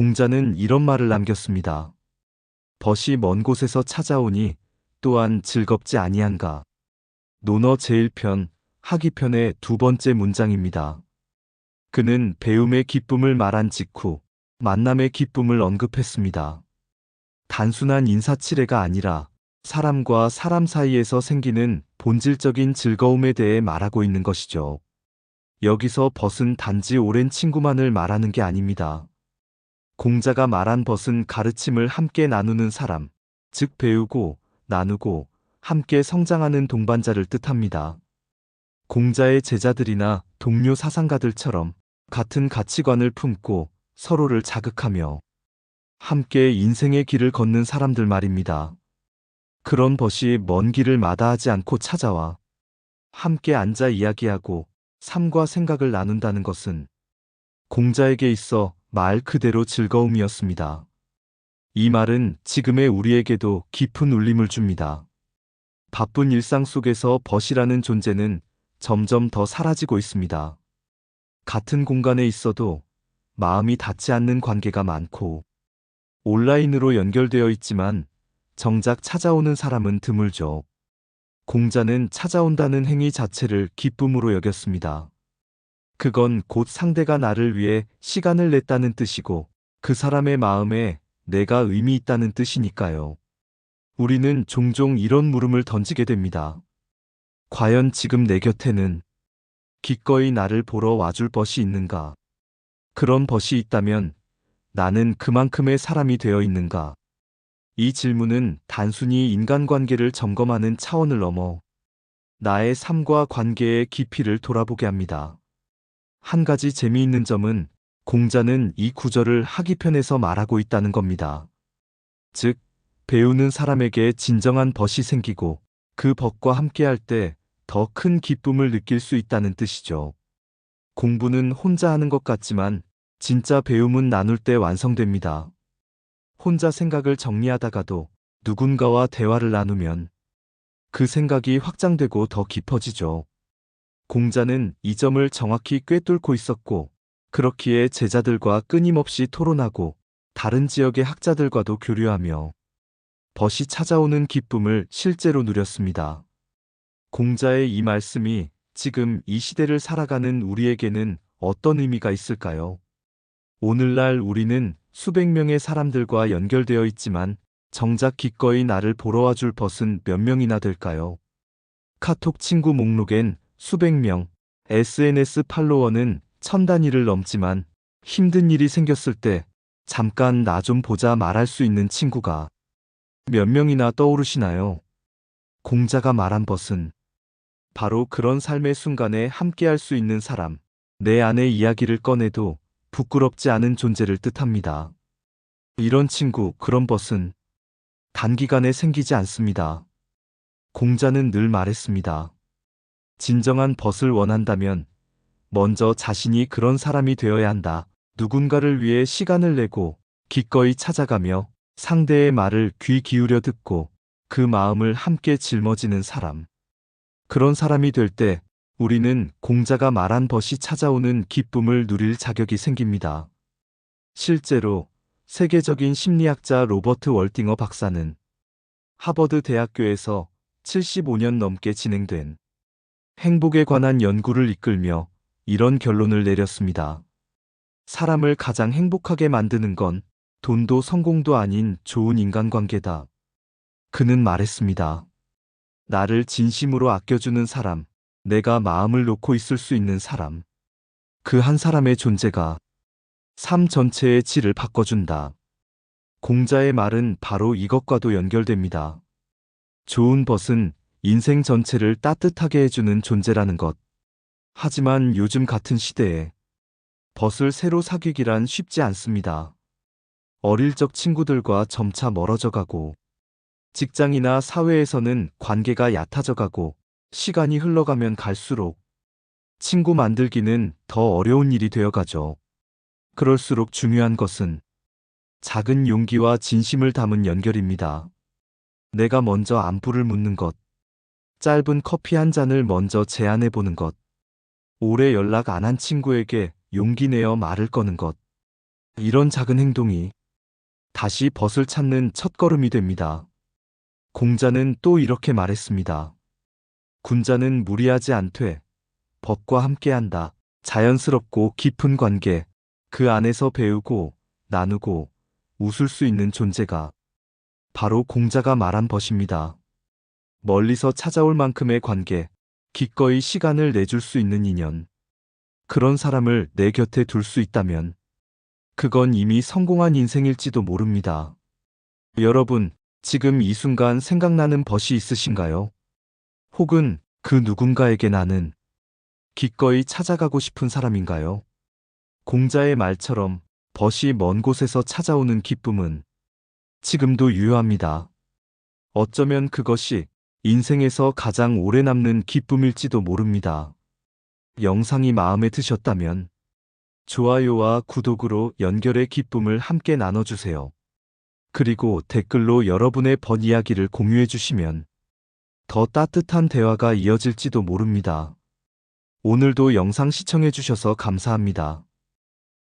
공자는 이런 말을 남겼습니다. 벗이 먼 곳에서 찾아오니 또한 즐겁지 아니한가. 논어 제1편, 하기편의 두 번째 문장입니다. 그는 배움의 기쁨을 말한 직후 만남의 기쁨을 언급했습니다. 단순한 인사치레가 아니라 사람과 사람 사이에서 생기는 본질적인 즐거움에 대해 말하고 있는 것이죠. 여기서 벗은 단지 오랜 친구만을 말하는 게 아닙니다. 공자가 말한 벗은 가르침을 함께 나누는 사람, 즉 배우고 나누고 함께 성장하는 동반자를 뜻합니다. 공자의 제자들이나 동료 사상가들처럼 같은 가치관을 품고 서로를 자극하며 함께 인생의 길을 걷는 사람들 말입니다. 그런 벗이 먼 길을 마다하지 않고 찾아와 함께 앉아 이야기하고 삶과 생각을 나눈다는 것은 공자에게 있어 말 그대로 즐거움이었습니다. 이 말은 지금의 우리에게도 깊은 울림을 줍니다. 바쁜 일상 속에서 벗이라는 존재는 점점 더 사라지고 있습니다. 같은 공간에 있어도 마음이 닿지 않는 관계가 많고 온라인으로 연결되어 있지만 정작 찾아오는 사람은 드물죠. 공자는 찾아온다는 행위 자체를 기쁨으로 여겼습니다. 그건 곧 상대가 나를 위해 시간을 냈다는 뜻이고 그 사람의 마음에 내가 의미 있다는 뜻이니까요. 우리는 종종 이런 물음을 던지게 됩니다. 과연 지금 내 곁에는 기꺼이 나를 보러 와줄 벗이 있는가? 그런 벗이 있다면 나는 그만큼의 사람이 되어 있는가? 이 질문은 단순히 인간관계를 점검하는 차원을 넘어 나의 삶과 관계의 깊이를 돌아보게 합니다. 한 가지 재미있는 점은 공자는 이 구절을 하기편에서 말하고 있다는 겁니다. 즉, 배우는 사람에게 진정한 벗이 생기고 그 벗과 함께할 때 더 큰 기쁨을 느낄 수 있다는 뜻이죠. 공부는 혼자 하는 것 같지만 진짜 배움은 나눌 때 완성됩니다. 혼자 생각을 정리하다가도 누군가와 대화를 나누면 그 생각이 확장되고 더 깊어지죠. 공자는 이 점을 정확히 꿰뚫고 있었고, 그렇기에 제자들과 끊임없이 토론하고 다른 지역의 학자들과도 교류하며 벗이 찾아오는 기쁨을 실제로 누렸습니다. 공자의 이 말씀이 지금 이 시대를 살아가는 우리에게는 어떤 의미가 있을까요? 오늘날 우리는 수백 명의 사람들과 연결되어 있지만 정작 기꺼이 나를 보러 와줄 벗은 몇 명이나 될까요? 카톡 친구 목록엔 수백 명, SNS 팔로워는 천 단위를 넘지만 힘든 일이 생겼을 때 잠깐 나 좀 보자 말할 수 있는 친구가 몇 명이나 떠오르시나요? 공자가 말한 벗은 바로 그런 삶의 순간에 함께할 수 있는 사람, 내 안의 이야기를 꺼내도 부끄럽지 않은 존재를 뜻합니다. 이런 친구, 그런 벗은 단기간에 생기지 않습니다. 공자는 늘 말했습니다. 진정한 벗을 원한다면 먼저 자신이 그런 사람이 되어야 한다. 누군가를 위해 시간을 내고 기꺼이 찾아가며 상대의 말을 귀 기울여 듣고 그 마음을 함께 짊어지는 사람. 그런 사람이 될 때 우리는 공자가 말한 벗이 찾아오는 기쁨을 누릴 자격이 생깁니다. 실제로 세계적인 심리학자 로버트 월딩어 박사는 하버드 대학교에서 75년 넘게 진행된 행복에 관한 연구를 이끌며 이런 결론을 내렸습니다. 사람을 가장 행복하게 만드는 건 돈도 성공도 아닌 좋은 인간관계다. 그는 말했습니다. 나를 진심으로 아껴주는 사람, 내가 마음을 놓고 있을 수 있는 사람. 그 한 사람의 존재가 삶 전체의 질을 바꿔준다. 공자의 말은 바로 이것과도 연결됩니다. 좋은 벗은 인생 전체를 따뜻하게 해주는 존재라는 것. 하지만 요즘 같은 시대에 벗을 새로 사귀기란 쉽지 않습니다. 어릴 적 친구들과 점차 멀어져 가고 직장이나 사회에서는 관계가 얕아져 가고 시간이 흘러가면 갈수록 친구 만들기는 더 어려운 일이 되어 가죠. 그럴수록 중요한 것은 작은 용기와 진심을 담은 연결입니다. 내가 먼저 안부를 묻는 것, 짧은 커피 한 잔을 먼저 제안해 보는 것, 오래 연락 안 한 친구에게 용기 내어 말을 거는 것, 이런 작은 행동이 다시 벗을 찾는 첫걸음이 됩니다. 공자는 또 이렇게 말했습니다. 군자는 무리하지 않되 법과 함께한다. 자연스럽고 깊은 관계, 그 안에서 배우고 나누고 웃을 수 있는 존재가 바로 공자가 말한 것입니다. 멀리서 찾아올 만큼의 관계, 기꺼이 시간을 내줄 수 있는 인연. 그런 사람을 내 곁에 둘 수 있다면 그건 이미 성공한 인생일지도 모릅니다. 여러분, 지금 이 순간 생각나는 벗이 있으신가요? 혹은 그 누군가에게 나는 기꺼이 찾아가고 싶은 사람인가요? 공자의 말처럼 벗이 먼 곳에서 찾아오는 기쁨은 지금도 유효합니다. 어쩌면 그것이 인생에서 가장 오래 남는 기쁨일지도 모릅니다. 영상이 마음에 드셨다면 좋아요와 구독으로 연결의 기쁨을 함께 나눠주세요. 그리고 댓글로 여러분의 벗 이야기를 공유해 주시면 더 따뜻한 대화가 이어질지도 모릅니다. 오늘도 영상 시청해 주셔서 감사합니다.